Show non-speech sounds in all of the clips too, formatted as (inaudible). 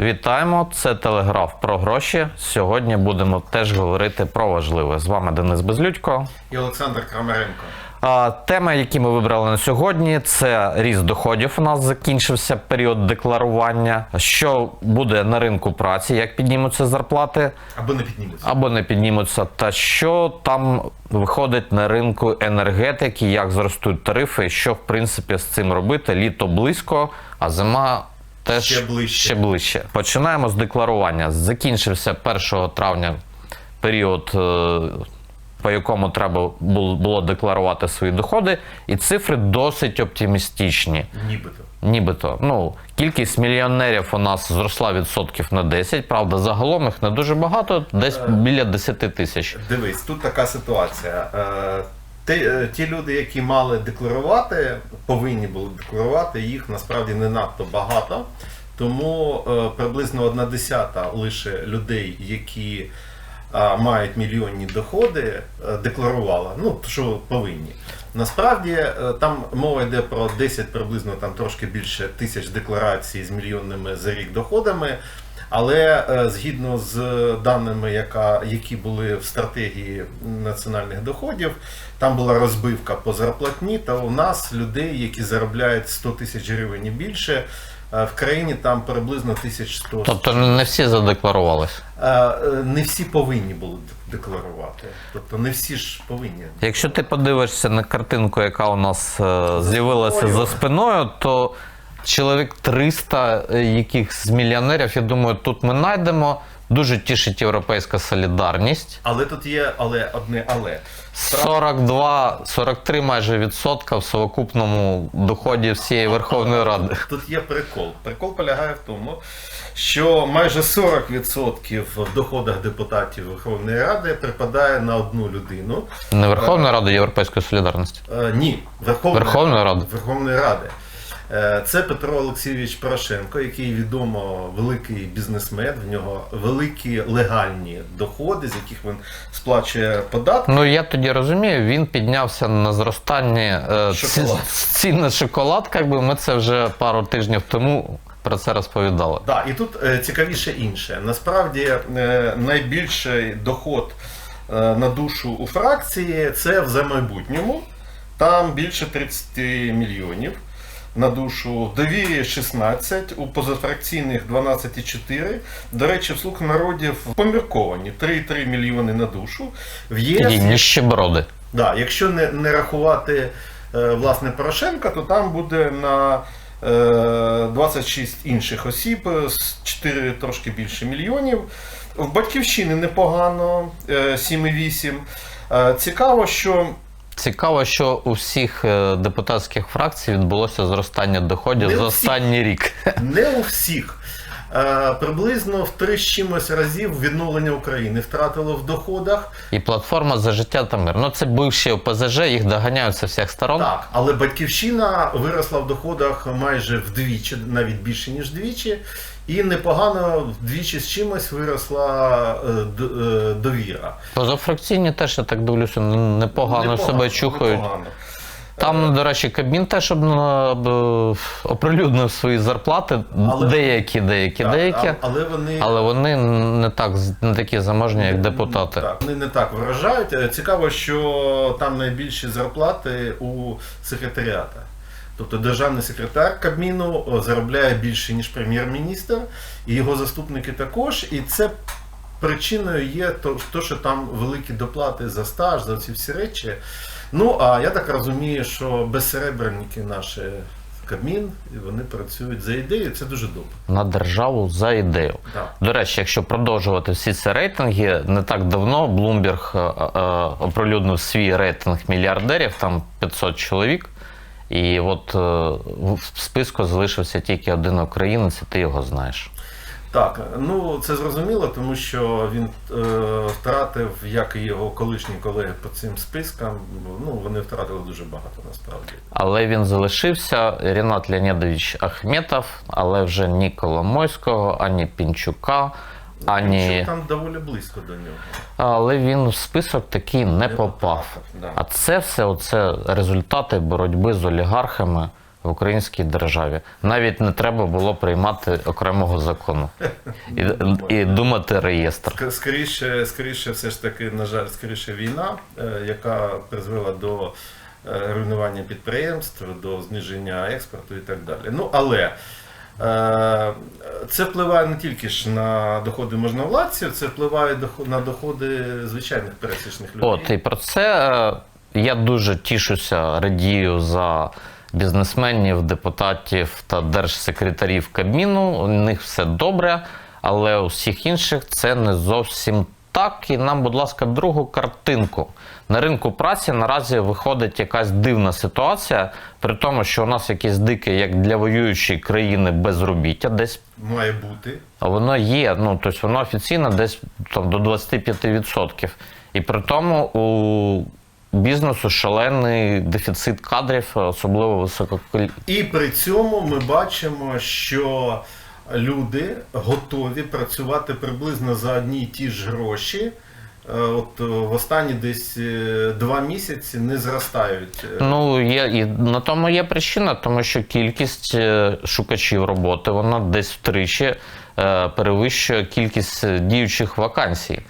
Вітаємо! Це телеграф про гроші. Сьогодні будемо теж говорити про важливе. З вами Денис Безлюдько. і Олександр Крамаренко. Тема, які ми вибрали на сьогодні, це ріст доходів. У нас закінчився період декларування. Що буде на ринку праці, як піднімуться зарплати Або не піднімуться. або не піднімуться, та що там виходить на ринку енергетики, як зростуть тарифи, що в принципі з цим робити. Літо близько, а зима. Теж Ще ближче. ще ближче. Починаємо з декларування. Закінчився 1 травня період, е, по якому треба було декларувати свої доходи, і цифри досить оптимістичні. Нібито. Нібито, ну, кількість мільйонерів у нас зросла відсотків на 10, правда, загалом їх не дуже багато, десь біля 10 тисяч. Дивись, тут така ситуація. Е, Ті, е, ті люди, які мали декларувати, повинні були декларувати, їх насправді не надто багато. Тому е, приблизно одна десята лише людей, які е, мають мільйонні доходи, е, декларувала. Ну, що повинні. Насправді е, там мова йде про 10 приблизно там трошки більше тисяч декларацій з мільйонними за рік доходами. Але е, згідно з даними, яка, які були в стратегії національних доходів, там була розбивка по зарплатні. Та у нас людей, які заробляють 100 тисяч гривень і більше, е, в країні там приблизно 1100. Тобто не всі задекларувалися. Е, Не всі повинні були декларувати. Тобто не всі ж повинні. Якщо ти подивишся на картинку, яка у нас з'явилася за спиною, то чоловік 300 е, яких з мільйонерів, я думаю, тут ми знайдемо. Дуже тішить європейська солідарність. Але тут є але одне але. 42, 43 майже відсотка в совокупному доході всієї Верховної Ради. (laughs) Тут є прикол. Прикол полягає в тому, що майже 40% в доходах депутатів Верховної Ради припадає на одну людину. Не Верховної Ради Європейської солідарності. Е, ні, Верховної, Верховної Ради. Верховної Ради. Е, Це Петро Олексійович Порошенко, який відомо великий бізнесмен. В нього великі легальні доходи, з яких він сплачує податки. Ну я тоді розумію, він піднявся на зростанні е, Шоколад. (laughs) цін на шоколад. Якби ми це вже пару тижнів тому про це розповідали. Да, і тут е, цікавіше інше. Насправді е, найбільший доход е, на душу у фракції це в за майбутньому. Там більше 30 мільйонів на душу. В довірі 16, у позафракційних 12,4. До речі, в слуг народів помірковані 3,3 мільйони на душу. В ЄС ніщеброди. Да, якщо не, не рахувати е, власне Порошенка, то там буде на е, 26 інших осіб, е, з 4 трошки більше мільйонів. В батьківщини непогано е, 7,8. Е, цікаво, що Цікаво, що у всіх е, депутатських фракцій відбулося зростання доходів Не за останній рік. не у всіх. е, Приблизно в три з чимось разів відновлення України втратило в доходах. І платформа за життя та мир. Ну це бивші ОПЗЖ, їх доганяють з всіх сторон. Так, але батьківщина виросла в доходах майже вдвічі, навіть більше ніж двічі, і непогано вдвічі з чимось виросла е, е, довіра. Позафракційні теж, я так дивлюся, н- непогано, себе чухають. непогано. Там, до речі, Кабмін теж оприлюднив свої зарплати. Але- Деякі, деякі, Так, деякі. але вони Але вони не так не такі заможні, як депутати. Так, вони не так вражають. Е, Цікаво, що там найбільші зарплати у секретаріата. Тобто державний секретар Кабміну заробляє більше, ніж прем'єр-міністр, і його заступники також. І це причиною є то, що там великі доплати за стаж, за ці всі речі. Ну, а я так розумію, що безсеребренники наші Кабмін, і вони працюють за ідею, це дуже добре. На державу за ідею. Так. До речі, якщо продовжувати всі ці рейтинги, не так давно е, е, оприлюднив свій рейтинг мільярдерів, там 500 чоловік. І от е, в списку залишився тільки один українець, і ти його знаєш. Так, ну це зрозуміло, тому що він е, втратив, як і його колишні колеги по цим спискам. Ну вони втратили дуже багато насправді. Але він залишився Рінат Леонідович Ахметов, але вже ні Коломойського, ані Пінчука, ані. Що там доволі близько до нього. Але він в список такий не попав. Да. А це все оце результати боротьби з олігархами в українській державі. Навіть не треба було приймати окремого закону і, і думати реєстр. Скоріше, скоріше, все ж таки, на жаль, скоріше війна, е, яка призвела до е, руйнування підприємств, до зниження експорту і так далі. Ну, але це впливає не тільки ж на доходи можновладців, це впливає на доходи звичайних пересічних людей. От і про це е, я дуже тішуся, радію за бізнесменів, депутатів та держсекретарів Кабміну. У них все добре, але у всіх інших це не зовсім так. І нам, будь ласка, другу картинку. На ринку праці наразі виходить якась дивна ситуація, при тому, що у нас якесь дике, як для воюючої країни, безробіття, десь Має бути. а воно є, ну тобто воно офіційно десь там до 25%. І при тому у бізнесу шалений дефіцит кадрів, особливо висококваліфікованих. І при цьому ми бачимо, що люди готові працювати приблизно за одні й ті ж гроші. Е, От е, в останні десь е, два місяці не зростають. Ну, є, і на тому є причина, тому що кількість шукачів роботи вона десь втричі перевищує кількість діючих вакансій.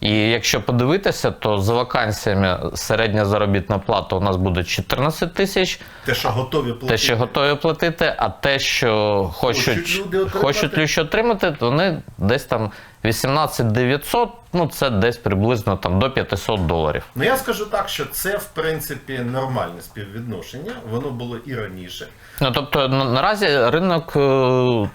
І якщо подивитися, то за вакансіями середня заробітна плата у нас буде 14 тисяч, Те, що готові платити. те, що готові платити, а те, що хочуть, Хочуть люди отримати. хочуть люди отримати, то вони десь там 18 900, ну це десь приблизно там до 500 доларів. Ну я скажу так, що це в принципі нормальне співвідношення. Воно було і раніше. Ну тобто на- наразі ринок е,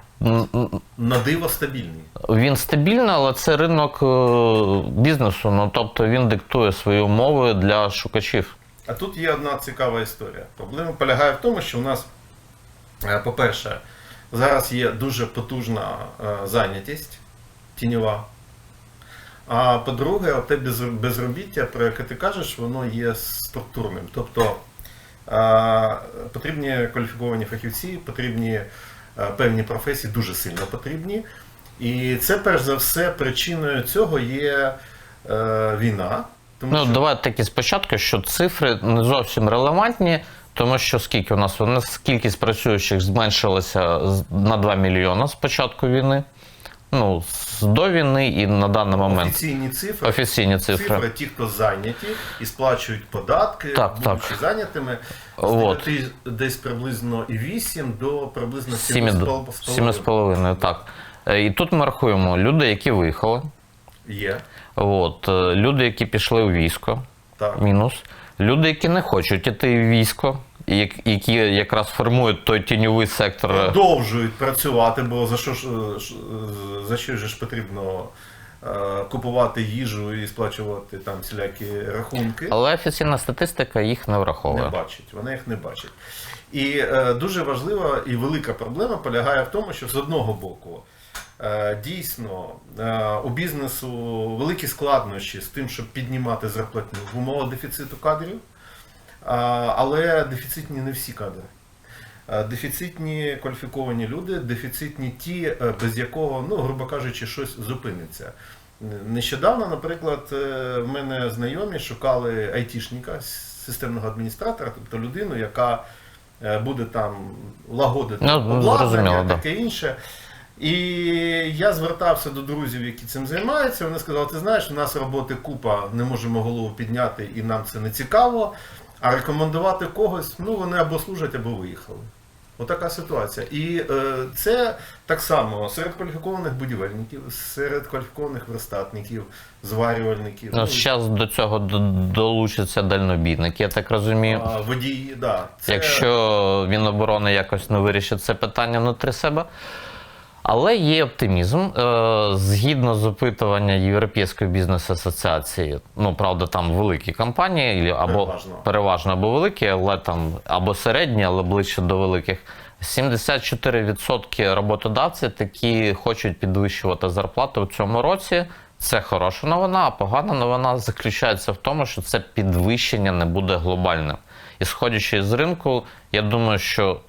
На диво стабільний. він стабільний, але це ринок е, бізнесу. Ну тобто він диктує свої умови для шукачів. А тут є одна цікава історія. Проблема полягає в тому, що у нас, е, по-перше, зараз є дуже потужна е, зайнятість тіньова. А по-друге, те безробіття, про яке ти кажеш, воно є структурним. Тобто потрібні кваліфіковані фахівці, потрібні певні професії, дуже сильно потрібні. І це, перш за все, причиною цього є е, війна. Тому Ну що- давайте таки спочатку, що цифри не зовсім релевантні. Тому що скільки у нас у нас кількість працюючих зменшилася на 2 мільйони з початку війни. Ну, з до війни і на даний момент. Офіційні цифри. Офіційні цифри. Цифри ті, хто зайняті і сплачують податки, Так, будучи так. зайнятими, От. з 9 десь приблизно і 8 до приблизно 7,5. 7,5 7,5, так. Е, І тут ми рахуємо люди, які виїхали, є. от, е, люди, які пішли у військо, Так. мінус. Люди, які не хочуть іти в військо, які якраз формують той тіньовий сектор. Продовжують працювати, бо за що ж е, е, за що ж потрібно е, купувати їжу і сплачувати там всілякі рахунки. Але офіційна статистика їх не не враховує. бачать, вони їх не бачать. І е, дуже важлива і велика проблема полягає в тому, що з одного боку дійсно у бізнесу великі складнощі з тим, щоб піднімати зарплатню в умовах дефіциту кадрів, але дефіцитні не всі кадри. Дефіцитні кваліфіковані люди, дефіцитні ті, е, без якого, ну, грубо кажучи, щось зупиниться. Нещодавно, наприклад, е, в мене знайомі шукали айтішника, системного адміністратора, тобто людину, яка е, буде там лагодити Ну, обладнання, таке інше. І я звертався до друзів, які цим займаються. Вони сказали: ти знаєш, у нас роботи купа, не можемо голову підняти, і нам це не цікаво. А рекомендувати когось, ну вони або служать, або виїхали. Отака ситуація. І е, це так само серед кваліфікованих будівельників, серед кваліфікованих верстатників, зварювальників, Ну, зараз до цього долучаться дальнобійники, я так розумію. а, водії. Да, це... Якщо Міноборони якось не вирішить це питання внутрі себе. Але є оптимізм. Е, Згідно з опитування Європейської бізнес-асоціації, ну правда, там великі компанії, або Переважно. переважно або великі, але там або середні, але ближче до великих. 74% роботодавців такі хочуть підвищувати зарплату в цьому році. Це хороша новина, а погана новина заключається в тому, що це підвищення не буде глобальним. І сходячи з ринку, я думаю, що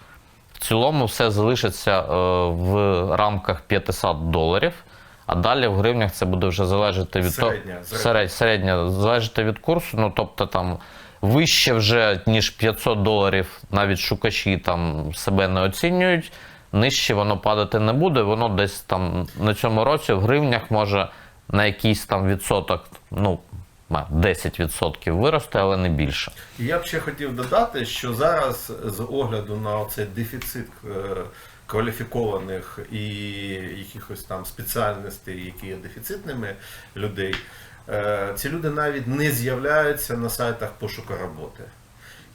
цілому все залишиться е, в рамках 500 доларів, а далі в гривнях це буде вже залежати від. Середня, середня. Середня, середня залежати від курсу. Ну тобто там вище вже ніж 500 доларів, навіть шукачі там себе не оцінюють. Нижче воно падати не буде. Воно десь там на цьому році в гривнях може на якийсь там відсоток, ну 10% вирости, але не більше. Я б ще хотів додати, що зараз з огляду на цей дефіцит е, кваліфікованих і якихось там спеціальностей, які є дефіцитними людей, е, ці люди навіть не з'являються на сайтах пошуку роботи.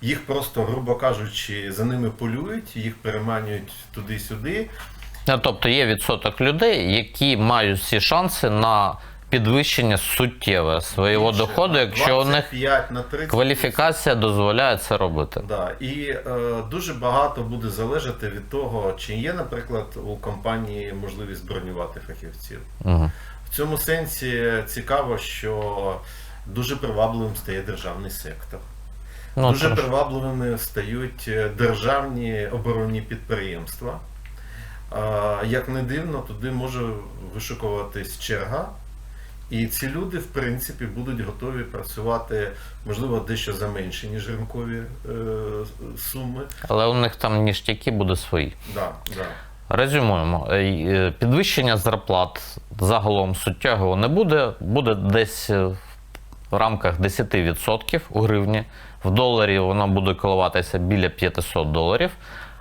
Їх просто, грубо кажучи, за ними полюють, їх переманюють туди-сюди. Тобто є відсоток людей, які мають всі шанси на підвищення суттєве свого Більше, доходу, якщо у них 25, на 30 кваліфікація дозволяє це робити. Да, і е, дуже багато буде залежати від того, чи є, наприклад, у компанії можливість бронювати фахівців. Угу. В цьому сенсі цікаво, що дуже привабливим стає державний сектор. Ну, дуже трошки. привабливими стають е, державні оборонні підприємства. Як не дивно, туди може вишукуватись черга. І ці люди, в принципі, будуть готові працювати, можливо, дещо за менше, ніж ринкові е, суми. Але у них там ніштяки буде свої. Да, да. Резюмуємо. Е, е, Підвищення зарплат загалом суттєвого не буде. Буде десь е, в рамках 10% у гривні. В доларі воно буде коливатися біля 500 доларів.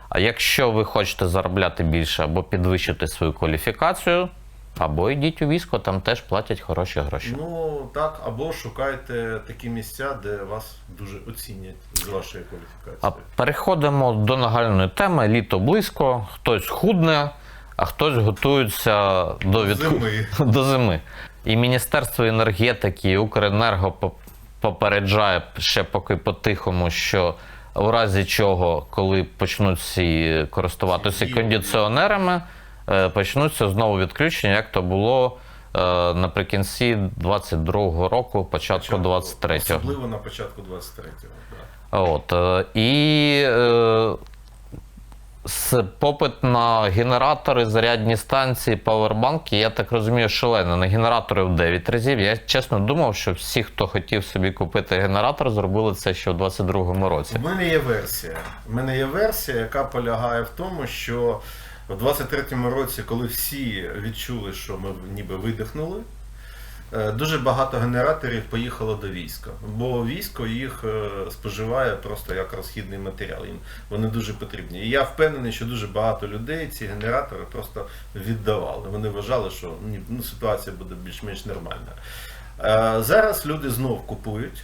А якщо ви хочете заробляти більше або підвищити свою кваліфікацію, або йдіть у військо, там теж платять хороші гроші. Ну так, або шукайте такі місця, де вас дуже оцінять з вашою А переходимо до нагальної теми. Літо близько, хтось худне, а хтось готується до відку... Зими. (laughs) до зими. І Міністерство енергетики, і Укренерго поп- попереджає ще поки по-тихому, що у разі чого, коли почнуть всі користуватися кондиціонерами, почнуться знову відключення, як то було е, наприкінці 22-го року, початку 23-го. Особливо на початку 23-го. Да. От, е, і е, попит на генератори, зарядні станції, павербанки, я так розумію, шалений. На генератори в 9 разів. Я чесно думав, що всі, хто хотів собі купити генератор, зробили це ще в 22-му році. У мене є версія. У мене є версія, яка полягає в тому, що в 23-му році, коли всі відчули, що ми ніби видихнули, е, дуже багато генераторів поїхало до війська. Бо військо їх е, споживає просто як розхідний матеріал. Їм вони дуже потрібні. І я впевнений, що дуже багато людей ці генератори просто віддавали. Вони вважали, що ну, ситуація буде більш-менш нормальна. Е, Зараз люди знов купують.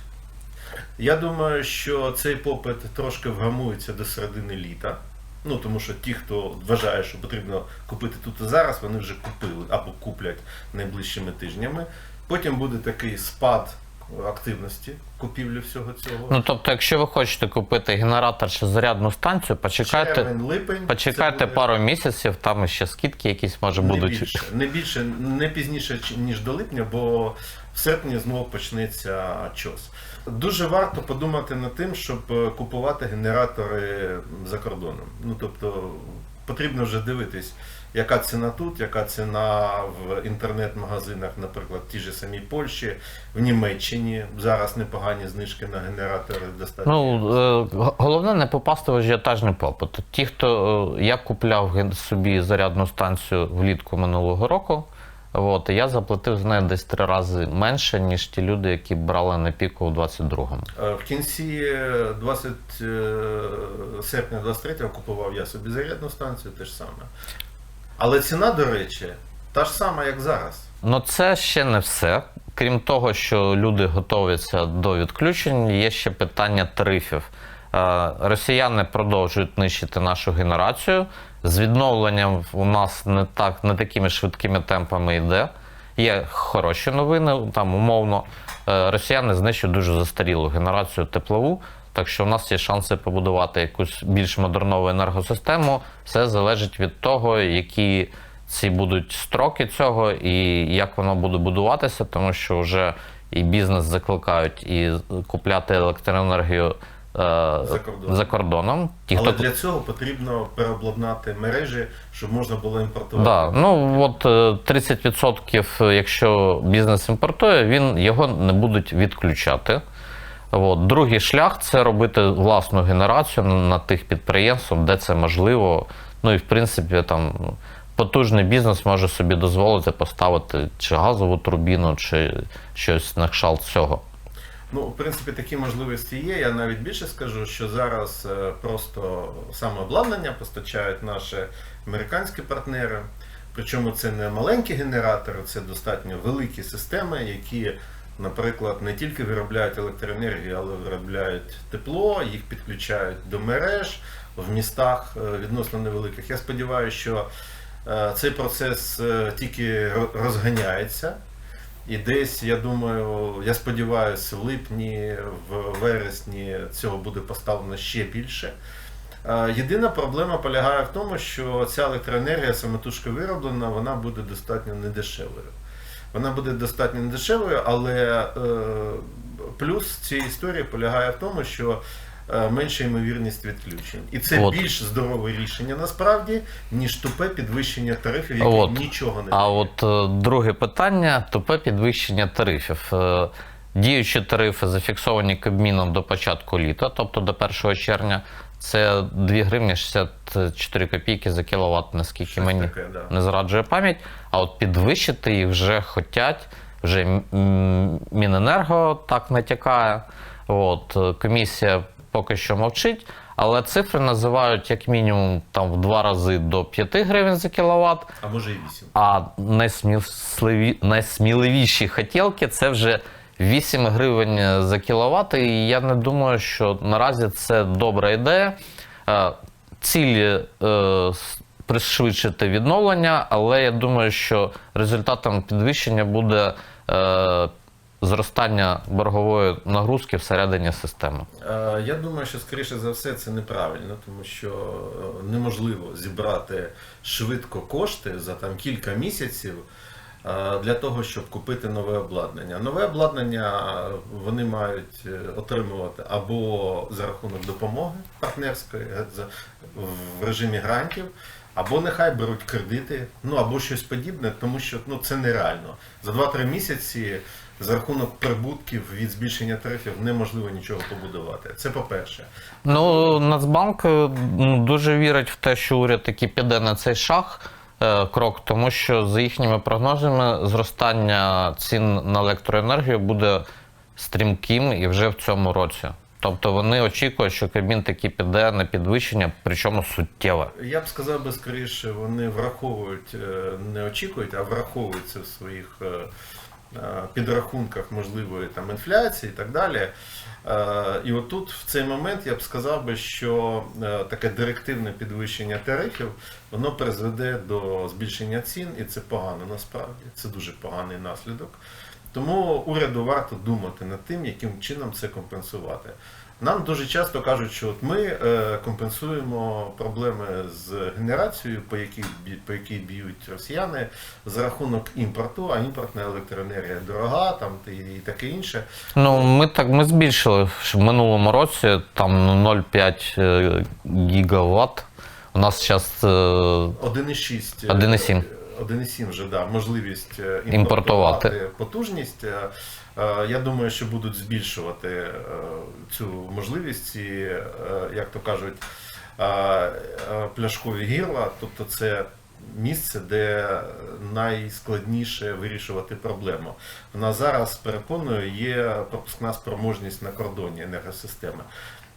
Я думаю, що цей попит трошки вгамується до середини літа. Ну, тому що ті, хто вважає, що потрібно купити тут і зараз, вони вже купили або куплять найближчими тижнями. Потім буде такий спад активності купівлі всього цього. Ну тобто, якщо ви хочете купити генератор чи зарядну станцію, почекайте, Червень, липень. почекайте буде пару місяців, там ще скидки якісь може не будуть. більше, не більше, не пізніше, ніж до липня, бо в серпні знову почнеться чос. Дуже варто подумати над тим, щоб е, купувати генератори за кордоном. Ну тобто потрібно вже дивитись, яка ціна тут, яка ціна в інтернет-магазинах, наприклад, в тій же самій Польщі, в Німеччині. Зараз непогані знижки на генератори достатньо. Ну, е, головне не попасти в ажіотажний попит. Ті, хто е, я купляв собі зарядну станцію влітку минулого року, от, я заплатив за неї десь три рази менше, ніж ті люди, які брали на піку у 22-му. Е, В кінці 20 е, серпня 23-го купував я собі зарядну станцію, те ж саме. Але ціна, до речі, та ж сама, як зараз. Ну це ще не все. Крім того, що люди готуються до відключень, є ще питання тарифів. Е, Росіяни продовжують нищити нашу генерацію. З відновленням у нас не так не такими швидкими темпами йде. Є хороші новини. Там умовно е, росіяни знищують дуже застарілу генерацію теплову. Так що у нас є шанси побудувати якусь більш модернову енергосистему. Все залежить від того, які ці будуть строки цього і як воно буде будуватися, тому що вже і бізнес закликають і купляти електроенергію е, за, кордоном. кордоном. Ті, Але хто для цього потрібно переобладнати мережі, щоб можна було імпортувати. Да, ну от е, 30%, якщо бізнес імпортує, він його не будуть відключати. От. Другий шлях це робити власну генерацію на, тих підприємствах, де це можливо. Ну і в принципі там потужний бізнес може собі дозволити поставити чи газову турбіну, чи щось на кшталт цього. Ну, в принципі, такі можливості є. Я навіть більше скажу, що зараз е, просто саме обладнання постачають наші американські партнери. Причому це не маленькі генератори, це достатньо великі системи, які, наприклад, не тільки виробляють електроенергію, але виробляють тепло, їх підключають до мереж в містах е, відносно невеликих. Я сподіваюся, що е, цей процес е, тільки розганяється. І десь, я думаю, я сподіваюся, в липні, в вересні цього буде поставлено ще більше. Єдина проблема полягає в тому, що ця електроенергія самотужки вироблена, вона буде достатньо недешевою. Вона буде достатньо недешевою, але е, плюс цієї історії полягає в тому, що е, менша ймовірність відключень. І це От. більш здорове рішення насправді, ніж тупе підвищення тарифів, яке От. нічого не А от е, друге питання тупе підвищення тарифів. Діючі тарифи зафіксовані Кабміном до початку літа, тобто до 1 червня, це 2 гривні 64 копійки за кіловат, наскільки Щось мені таке, да. не зраджує пам'ять. А от підвищити їх вже хотять, вже Міненерго так натякає. От, комісія поки що мовчить, але цифри називають як мінімум там в два рази до 5 гривень за кіловат. А може і 8. А найсміливі, найсміливіші хотілки це вже 8 гривень за кіловат. І я не думаю, що наразі це добра ідея. Е, Ціль е, пришвидшити відновлення, але я думаю, що результатом підвищення буде е, зростання боргової нагрузки всередині системи. Я думаю, що скоріше за все це неправильно, тому що неможливо зібрати швидко кошти за там кілька місяців для того, щоб купити нове обладнання. Нове обладнання е, вони мають е, отримувати або за рахунок допомоги партнерської е, в режимі грантів. Або нехай беруть кредити, ну або щось подібне, тому що ну це нереально. За 2-3 місяці за рахунок прибутків від збільшення тарифів неможливо нічого побудувати. Це по-перше. Ну, Нацбанк дуже вірить в те, що уряд таки піде на цей шаг. Е, Крок, тому що за їхніми прогнозами зростання цін на електроенергію буде стрімким і вже в цьому році. Тобто вони очікують, що Кабмін таки піде на підвищення, причому суттєве. Я б сказав би скоріше, вони враховують, е, не очікують, а враховують це в своїх е, підрахунках можливої там інфляції і так далі. Е, І отут в цей момент я б сказав би, що е, таке директивне підвищення тарифів воно призведе до збільшення цін, і це погано насправді. Це дуже поганий наслідок. Тому уряду варто думати над тим, яким чином це компенсувати. Нам дуже часто кажуть, що от ми е, компенсуємо проблеми з генерацією, по якій, по якій б'ють росіяни, за рахунок імпорту, а імпортна електроенергія дорога там, і, і таке інше. Ну, ми так ми збільшили в минулому році там 0,5 е, гігаватт. У нас зараз 1,6. 1,7. 1,7 вже да, можливість е, Імпортувати. імпортувати потужність. Е, Я думаю, що будуть збільшувати е, цю можливість, і, е, як то кажуть, пляшкові гірла, тобто це місце, де найскладніше вирішувати проблему. Нас зараз, переконую, є пропускна спроможність на кордоні енергосистеми.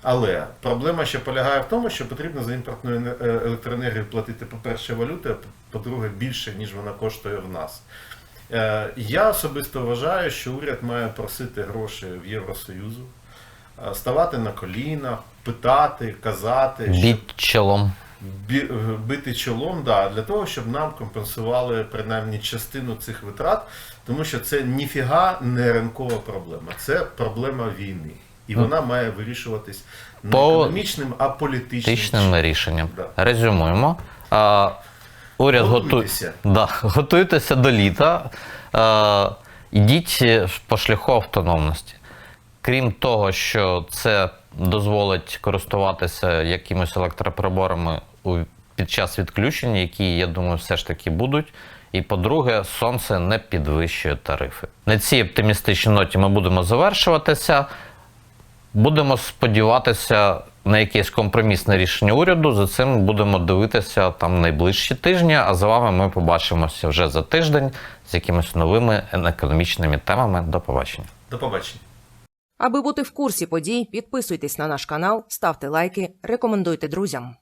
Але проблема ще полягає в тому, що потрібно за імпортну електроенергію платити, по-перше, валюту, а по-друге, більше, ніж вона коштує в нас. Е, Я особисто вважаю, що уряд має просити гроші в Євросоюзу, е, ставати на коліна, питати, казати, біть чолом. бити чолом, да, для того, щоб нам компенсували принаймні частину цих витрат, тому що це ніфіга не ринкова проблема, це проблема війни. І вона має вирішуватись не По- економічним, а політичним. Рішенням. Да. Резюмуємо. А, уряд. Готуйтеся. Да, готуйтеся до літа. А, йдіть по шляху автономності. Крім того, що це дозволить користуватися якимись електроприборами у, під час відключення, які, я думаю, все ж таки будуть. І по-друге, сонце не підвищує тарифи. На цій оптимістичній ноті ми будемо завершуватися. Будемо сподіватися на якесь компромісне рішення уряду. За цим будемо дивитися там найближчі тижні. А з вами ми побачимося вже за тиждень з якимись новими економічними темами. До побачення. До побачення. Аби бути в курсі подій, підписуйтесь на наш канал, ставте лайки, рекомендуйте друзям.